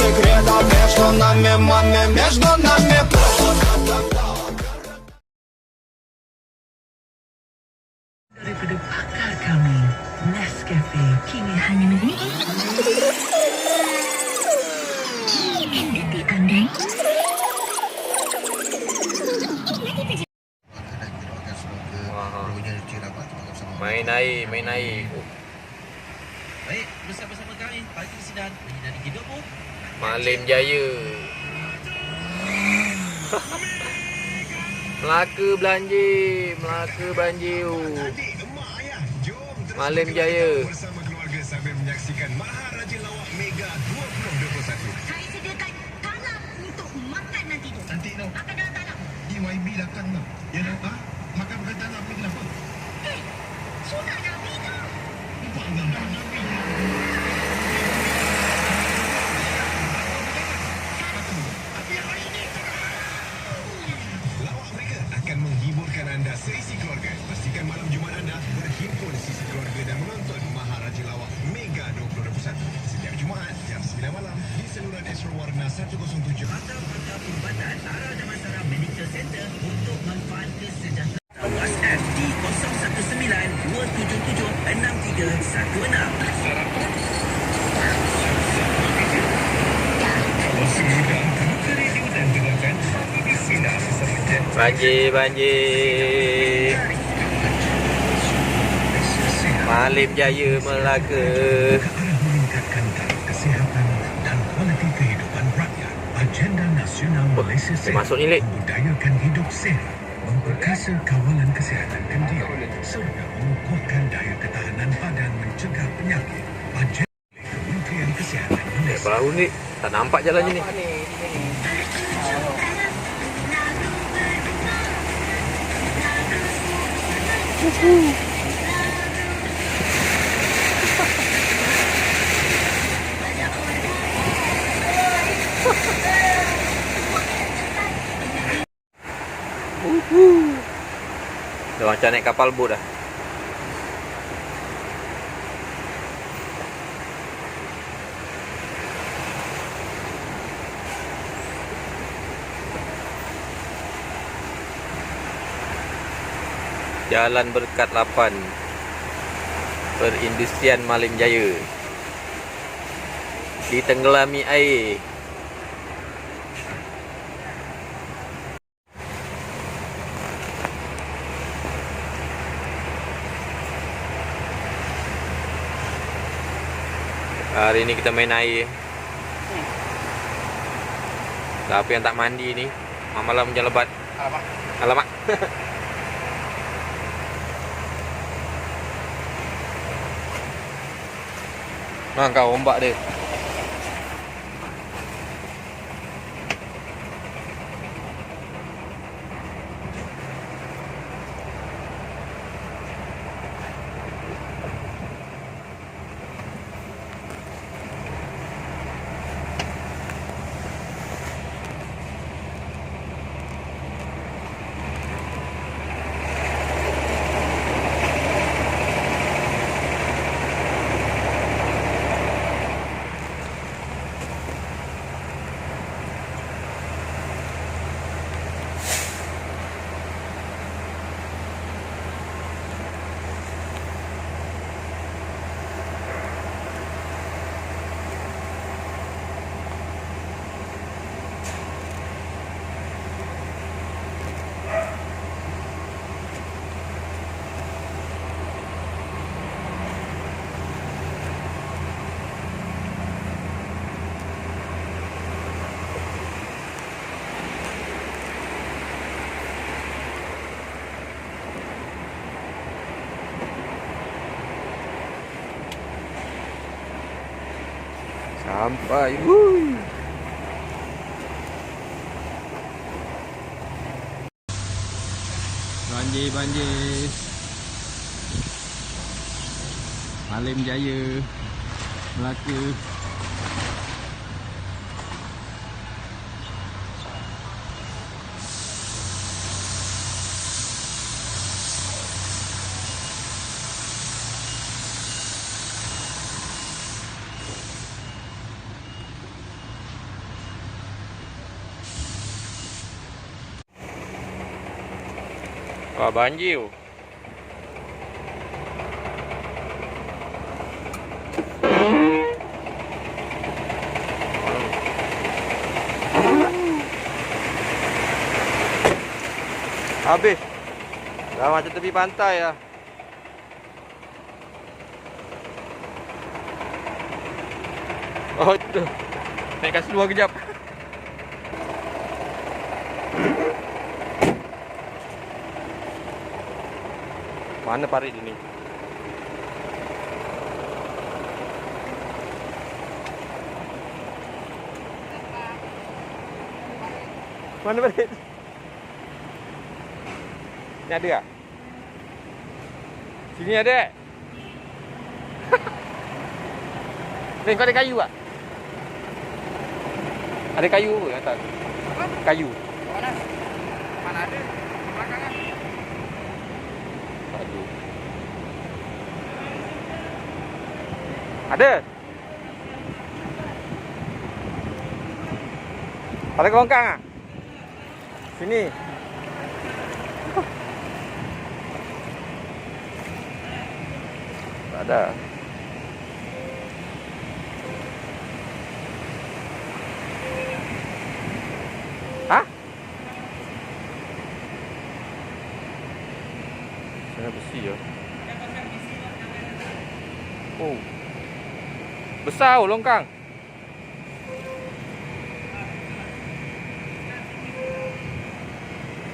секретов между нами, маме, между нами daripada pakar kami Nescafe kini hanya milik Pipi anda Main air, main air. Baik, bersama-sama kami pagi di Sidan Menyinari hidupmu Malim Jaya. Melaka banjir, Melaka banjir. Malim Jaya. bersama keluarga sambil menyaksikan Maharaja Lawak Mega 2021. Saya sediakan tanah untuk makan nanti tu. Nanti no, Akan dalam tanah. EYB datang no. Ya ha? Makan makan tanah ni kenapa? Eh, sunat Nabi tu. Nampak tak? Saluran Astro Warna 107. Pakar-pakar perubatan Ara Damansara Medical Center untuk manfaat kesejahteraan WhatsApp di 019-277-6316 Banjir, banjir. Malim Jaya Melaka. Malaysia dia Sihat masuk ni, Lek. membudayakan hidup sihat, memperkasa kawalan kesihatan kendia serta mengukuhkan daya ketahanan badan mencegah penyakit. Agenda Kementerian Kesihatan Eh, Malaysia baru ni. Tak nampak jalannya ni. Macam naik kapal bot dah. Jalan Berkat 8 Perindustrian Malim Jaya. Ditenggelami air Hari ni kita main air. Siapa yang tak mandi ni? Malam-malam macam lebat. Alamak. Alamak. Nah kau ombak dia. Sampai. Wuih. Banjir, banjir. Malim Jaya. Melaka. Wah, banjir. Habis. Dah macam tepi pantai lah. Oh, tu. Naik kat seluar kejap. Mana parit ini? Mana parit? Ni ada tak? Sini ada tak? Len, kau ada kayu tak? Ada kayu apa atas? Kayu. Mana? Mana ada? Ada. Ada kelongkang ah? Sini. Tak ada. Hah? Sana besi ya. Oh. Besar oh, longkang.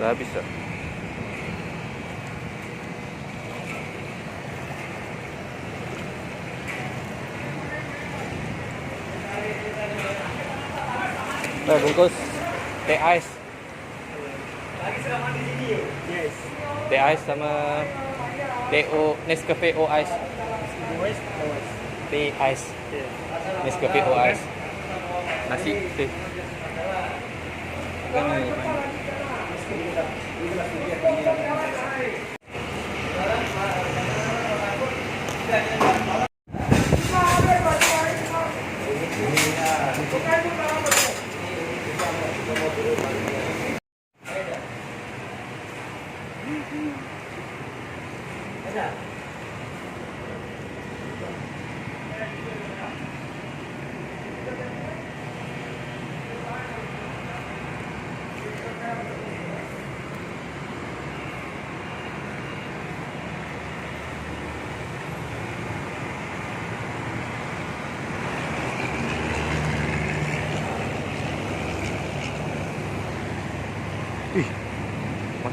Dah habis tak? Dah bungkus teh ais. Teh ais sama teh o Nescafe o ais. Teh ais. Nescafe o ais. Nasi teh.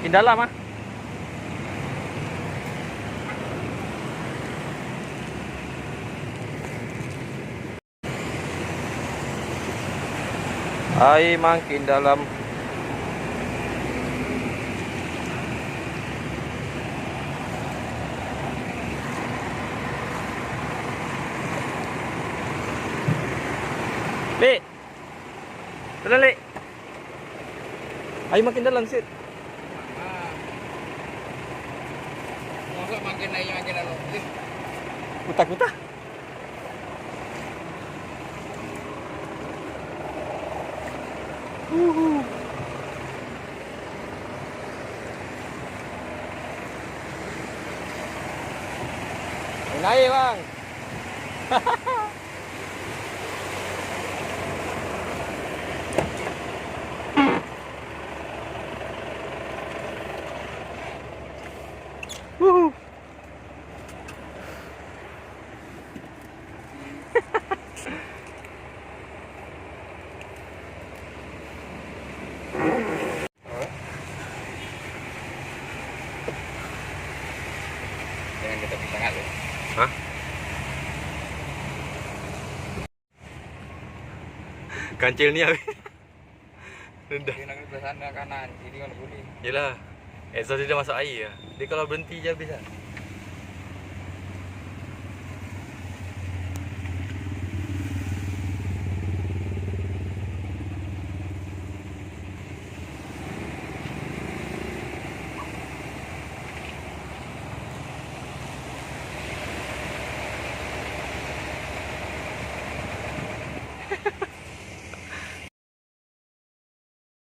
Makin dalam ah. Air makin dalam. Lek. Dalam lek. Air makin dalam sit. Masa makin naik makin lalu. Eh, Kutak-kutak. Naik bang. Woohoo. Kancil ni habis. Rendah. Dia nak belah sana kanan, kiri mana boleh. Yelah. Exhaust dia dah masuk air lah. Dia kalau berhenti je habis lah.